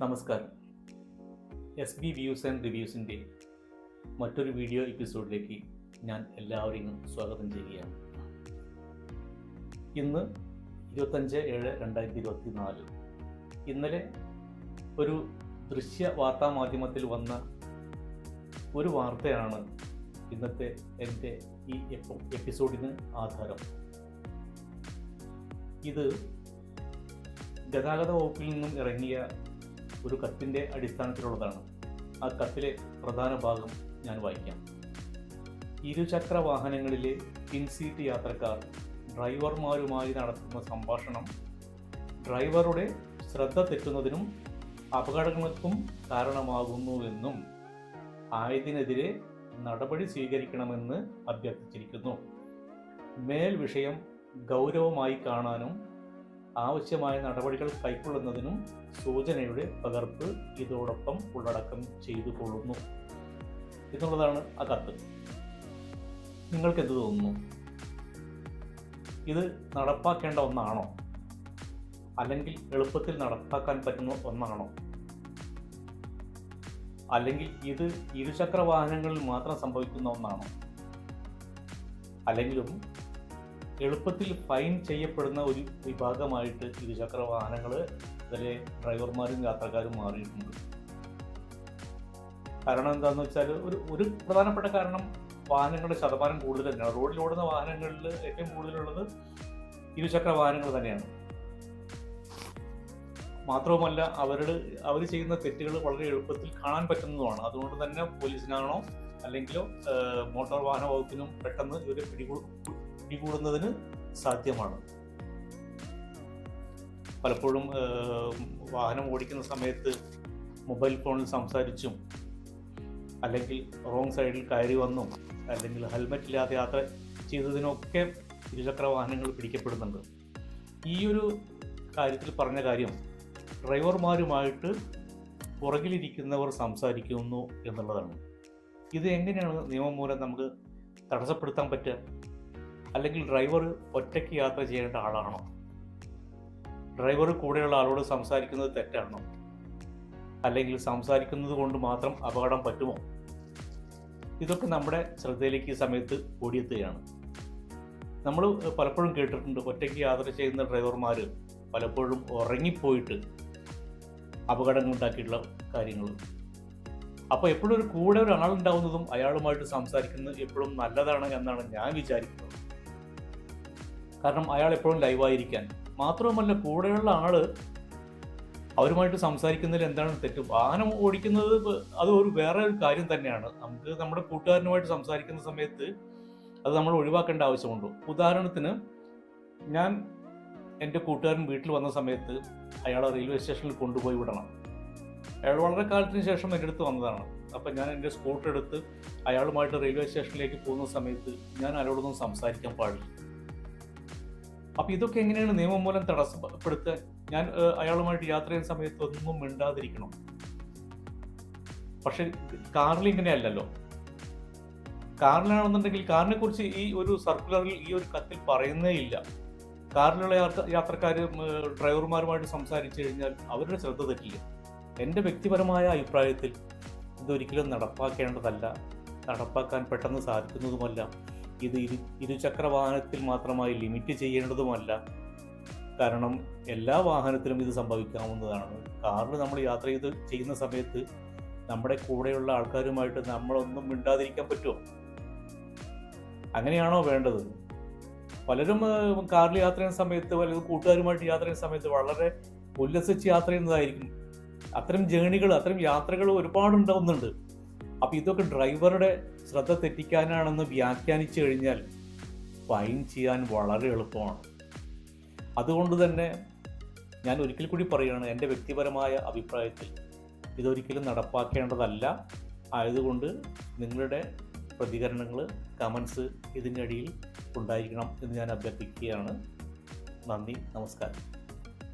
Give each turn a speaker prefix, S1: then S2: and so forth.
S1: നമസ്കാരം. S B views and റിവ്യൂസിന്റെ മറ്റൊരു വീഡിയോ എപ്പിസോഡിലേക്ക് ഞാൻ എല്ലാവരെയും സ്വാഗതം ചെയ്യുകയാണ്. ഇന്ന് ഇരുപത്തഞ്ച് ഏഴ് രണ്ടായിരത്തി ഇരുപത്തി നാല് ഇന്നലെ ഒരു ദൃശ്യ വാർത്താ മാധ്യമത്തിൽ വന്ന ഒരു വാർത്തയാണ് ഇന്നത്തെ എന്റെ ഈ എപ്പ- എപ്പിസോഡിന് ആധാരം. ഇത് ഗതാഗത വകുപ്പിൽ നിന്നും ഇറങ്ങിയ ഒരു കത്തിന്റെ അടിസ്ഥാനത്തിലുള്ളതാണ്. ആ കത്തിലെ പ്രധാന ഭാഗം ഞാൻ വായിക്കാം. ഇരുചക്ര വാഹനങ്ങളിലെ പിൻസീറ്റ് യാത്രക്കാർ ഡ്രൈവർമാരുമായി നടത്തുന്ന സംഭാഷണം ഡ്രൈവറുടെ ശ്രദ്ധ തെറ്റുന്നതിനും അപകടങ്ങൾക്കും കാരണമാകുന്നുവെന്നും ആയതിനെതിരെ നടപടി സ്വീകരിക്കണമെന്ന് അഭ്യർത്ഥിച്ചിരിക്കുന്നു. മേൽ വിഷയം ഗൗരവമായി കാണാനും ആവശ്യമായ നടപടികൾ കൈക്കൊള്ളുന്നതിനും സൂചനയുടെ പകർപ്പ് ഇതോടൊപ്പം ഉള്ളടക്കം ചെയ്തു കൊള്ളുന്നു. എന്നുള്ളതാണ് ആ കത്ത്. നിങ്ങൾക്ക് എന്ത് തോന്നുന്നു? ഇത് നടപ്പാക്കേണ്ട ഒന്നാണോ? അല്ലെങ്കിൽ എളുപ്പത്തിൽ നടപ്പാക്കാൻ പറ്റുന്ന ഒന്നാണോ? അല്ലെങ്കിൽ ഇത് ഇരുചക്ര വാഹനങ്ങളിൽ മാത്രം സംഭവിക്കുന്ന ഒന്നാണോ? അല്ലെങ്കിലും എളുപ്പത്തിൽ ഫൈൻ ചെയ്യപ്പെടുന്ന ഒരു വിഭാഗമായിട്ട് ഇരുചക്ര വാഹനങ്ങൾ ഇതിലെ ഡ്രൈവർമാരും യാത്രക്കാരും മാറിയിട്ടുണ്ട്. കാരണം എന്താണെന്ന് വെച്ചാൽ ഒരു ഒരു പ്രധാനപ്പെട്ട കാരണം വാഹനങ്ങളുടെ ശതമാനം കൂടുതൽ തന്നെയാണ്. റോഡിൽ ഓടുന്ന വാഹനങ്ങളിൽ ഏറ്റവും കൂടുതലുള്ളത് ഇരുചക്ര വാഹനങ്ങൾ തന്നെയാണ്. മാത്രവുമല്ല അവരുടെ അവർ ചെയ്യുന്ന തെറ്റുകൾ വളരെ എളുപ്പത്തിൽ കാണാൻ പറ്റുന്നതുമാണ്. അതുകൊണ്ട് തന്നെ പോലീസിനാണോ അല്ലെങ്കിലോ മോട്ടോർ വാഹന വകുപ്പിനും പെട്ടെന്ന് ഇവരെ പിടികൂട പിടികൂടുന്നതിന് സാധ്യമാണ്. പലപ്പോഴും വാഹനം ഓടിക്കുന്ന സമയത്ത് മൊബൈൽ ഫോണിൽ സംസാരിച്ചും അല്ലെങ്കിൽ റോങ് സൈഡിൽ കയറി വന്നും അല്ലെങ്കിൽ ഹെൽമെറ്റ് ഇല്ലാതെ യാത്ര ചെയ്തതിനൊക്കെ ഇരുചക്ര വാഹനങ്ങൾ പിടിക്കപ്പെടുന്നുണ്ട്. ഈ ഒരു കാര്യത്തിൽ പറഞ്ഞ കാര്യം ഡ്രൈവർമാരുമായിട്ട് പുറകിലിരിക്കുന്നവർ സംസാരിക്കുന്നു എന്നുള്ളതാണ്. ഇത് എങ്ങനെയാണ് നിയമം മൂലം നമുക്ക് തടസ്സപ്പെടുത്താൻ പറ്റുക? അല്ലെങ്കിൽ ഡ്രൈവർ ഒറ്റയ്ക്ക് യാത്ര ചെയ്യേണ്ട ആളാണോ? ഡ്രൈവർ കൂടെയുള്ള ആളോട് സംസാരിക്കുന്നത് തെറ്റാണോ? അല്ലെങ്കിൽ സംസാരിക്കുന്നത് കൊണ്ട് മാത്രം അപകടം പറ്റുമോ? ഇതൊക്കെ നമ്മുടെ ശ്രദ്ധയിലേക്ക് ഈ സമയത്ത് ഓടിയെത്തുകയാണ്. നമ്മൾ പലപ്പോഴും കേട്ടിട്ടുണ്ട് ഒറ്റയ്ക്ക് യാത്ര ചെയ്യുന്ന ഡ്രൈവർമാർ പലപ്പോഴും ഉറങ്ങിപ്പോയിട്ട് അപകടങ്ങൾ ഉണ്ടാക്കിയിട്ടുള്ള കാര്യങ്ങൾ. അപ്പോൾ എപ്പോഴും ഒരു കൂടെ ഒരാളുണ്ടാവുന്നതും അയാളുമായിട്ട് സംസാരിക്കുന്നത് എപ്പോഴും നല്ലതാണ് എന്നാണ് ഞാൻ വിചാരിക്കുന്നത്. കാരണം അയാൾ എപ്പോഴും ലൈവായിരിക്കാൻ മാത്രവുമല്ല കൂടെയുള്ള ആൾ അവരുമായിട്ട് സംസാരിക്കുന്നതിൽ എന്താണ് തെറ്റ്? വാഹനം ഓടിക്കുന്നത് അത് ഒരു വേറെ ഒരു കാര്യം തന്നെയാണ്. നമുക്ക് നമ്മുടെ കൂട്ടുകാരനുമായിട്ട് സംസാരിക്കുന്ന സമയത്ത് അത് നമ്മൾ ഒഴിവാക്കേണ്ട ആവശ്യമുണ്ടോ. ഉദാഹരണത്തിന് ഞാൻ എന്റെ കൂട്ടുകാരൻ വീട്ടിൽ വന്ന സമയത്ത് അയാളെ റെയിൽവേ സ്റ്റേഷനിൽ കൊണ്ടുപോയി വിടണം. അയാൾ വളരെ കാലത്തിന് ശേഷം എന്റെ അടുത്ത് വന്നതാണ്. അപ്പം ഞാൻ എന്റെ സ്കൂട്ടർ എടുത്ത് അയാളുമായിട്ട് റെയിൽവേ സ്റ്റേഷനിലേക്ക് പോകുന്ന സമയത്ത് ഞാൻ അയാളോടൊന്നും സംസാരിക്കാൻ പാടില്ല. അപ്പം ഇതൊക്കെ എങ്ങനെയാണ് നിയമം മൂലം തടസ്സപ്പെടുത്തുക? ഞാൻ അയാളുമായിട്ട് യാത്ര ചെയ്യുന്ന സമയത്ത് ഒന്നും മിണ്ടാതിരിക്കണം. പക്ഷെ കാറിൽ ഇങ്ങനെ അല്ലല്ലോ. കാറിലാണെന്നുണ്ടെങ്കിൽ കാറിനെ കുറിച്ച് ഈ ഒരു സർക്കുലറിൽ ഈ ഒരു കത്തിൽ പറയുന്നേ ഇല്ല. കാറിലുള്ള യാത്രക്കാർ ഡ്രൈവർമാരുമായിട്ട് സംസാരിച്ചു കഴിഞ്ഞാൽ അവരുടെ ശ്രദ്ധ തെറ്റില്ല. എന്റെ വ്യക്തിപരമായ അഭിപ്രായത്തിൽ ഇതൊരിക്കലും നടപ്പാക്കേണ്ടതല്ല. നടപ്പാക്കാൻ പെട്ടെന്ന് സാധിക്കുന്നതുമല്ല. ഇത് ഇരു ഇരുചക്ര വാഹനത്തിൽ മാത്രമായി ലിമിറ്റ് ചെയ്യേണ്ടതുമല്ല. കാരണം എല്ലാ വാഹനത്തിലും ഇത് സംഭവിക്കാവുന്നതാണ്. കാറിൽ നമ്മൾ യാത്ര ചെയ്ത് ചെയ്യുന്ന സമയത്ത് നമ്മുടെ കൂടെയുള്ള ആൾക്കാരുമായിട്ട് നമ്മളൊന്നും മിണ്ടാതിരിക്കാൻ പറ്റുമോ? അങ്ങനെയാണോ വേണ്ടത്? പലരും കാറിൽ യാത്ര ചെയ്യുന്ന സമയത്ത് അല്ലെങ്കിൽ കൂട്ടുകാരുമായിട്ട് യാത്ര ചെയ്യുന്ന സമയത്ത് വളരെ ഉല്ലസിച്ച് യാത്ര ചെയ്യുന്നതായിരിക്കും. അത്തരം ജേണികൾ അത്തരം യാത്രകൾ ഒരുപാട് ഉണ്ടാവുന്നുണ്ട് അപ്പൊ ഇതൊക്കെ ഡ്രൈവറുടെ ശ്രദ്ധ തെറ്റിക്കാനാണെന്ന് വ്യാഖ്യാനിച്ചു കഴിഞ്ഞാൽ ഫൈൻ ചെയ്യാൻ വളരെ എളുപ്പമാണ്. അതുകൊണ്ട് തന്നെ ഞാൻ ഒരിക്കൽ കൂടി പറയുകയാണ് എന്റെ വ്യക്തിപരമായ അഭിപ്രായത്തിൽ ഇതൊരിക്കലും നടപ്പാക്കേണ്ടതല്ല. ആയതുകൊണ്ട് നിങ്ങളുടെ പ്രതികരണങ്ങൾ കമൻസ് ഇതിന്റെ ഉണ്ടായിരിക്കണം എന്ന് ഞാൻ അഭ്യർത്ഥിക്കുകയാണ്. നന്ദി നമസ്കാരം.